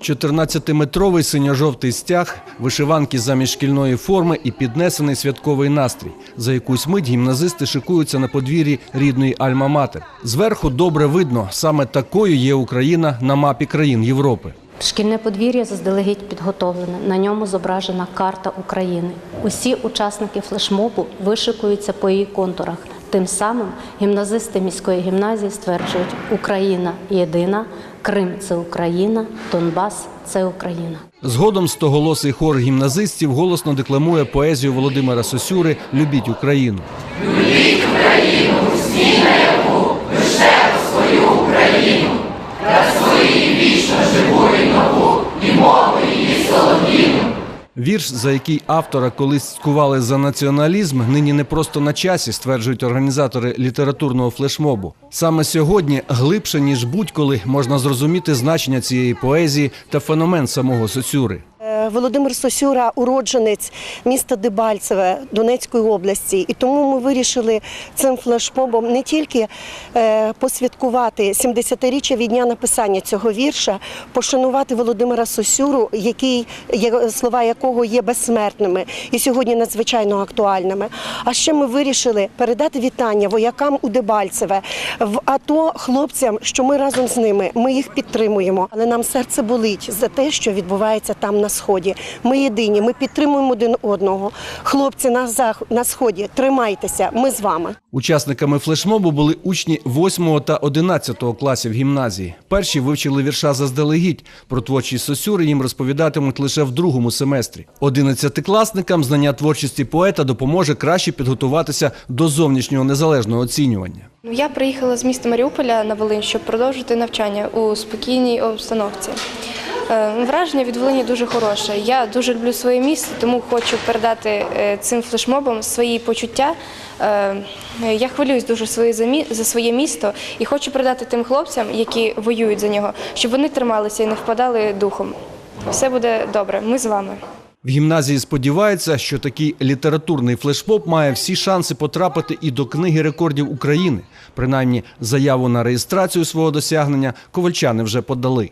14-метровий синьо-жовтий стяг, вишиванки замість шкільної форми і піднесений святковий настрій. За якусь мить гімназисти шикуються на подвір'ї рідної Альма-Матер. Зверху добре видно, саме такою є Україна на мапі країн Європи. Шкільне подвір'я заздалегідь підготовлене. На ньому зображена карта України. Усі учасники флешмобу вишикуються по її контурах. Тим самим гімназисти міської гімназії стверджують, Україна єдина, Крим це Україна, Донбас це Україна. Згодом стоголосий хор гімназистів голосно декламує поезію Володимира Сосюри Любіть Україну. Вірш, за який автора колись скували за націоналізм, нині не просто на часі, стверджують організатори літературного флешмобу. Саме сьогодні глибше ніж будь-коли можна зрозуміти значення цієї поезії та феномен самого Сосюри. Володимир Сосюра уродженець міста Дебальцеве Донецької області, і тому ми вирішили цим флешмобом не тільки е, посвяткувати 70-річчя від дня написання цього вірша, пошанувати Володимира Сосюру, який слова якого є безсмертними і сьогодні надзвичайно актуальними. А ще ми вирішили передати вітання воякам у Дебальцеве в АТО хлопцям, що ми разом з ними. Ми їх підтримуємо, але нам серце болить за те, що відбувається там на сході. Ми єдині, ми підтримуємо один одного. Хлопці на зах на сході, тримайтеся. Ми з вами. Учасниками флешмобу були учні 8 та 11 класів гімназії. Перші вивчили вірша заздалегідь. Про творчість Сосюри їм розповідатимуть лише в другому семестрі. Одинадцятикласникам знання творчості поета допоможе краще підготуватися до зовнішнього незалежного оцінювання. Ну, Я приїхала з міста Маріуполя на Волинь, щоб продовжити навчання у спокійній обстановці. Е, Враження від Волині дуже хороше. Я дуже люблю своє місто, тому хочу передати е, цим флешмобам свої почуття. Е, Я хвилююсь дуже за своє місто і хочу передати тим хлопцям, які воюють за нього, щоб вони трималися і не впадали духом. Все буде добре. Ми з вами. В гімназії сподіваються, що такий літературний флешмоб має всі шанси потрапити і до книги рекордів України. Принаймні, заяву на реєстрацію свого досягнення ковальчани вже подали.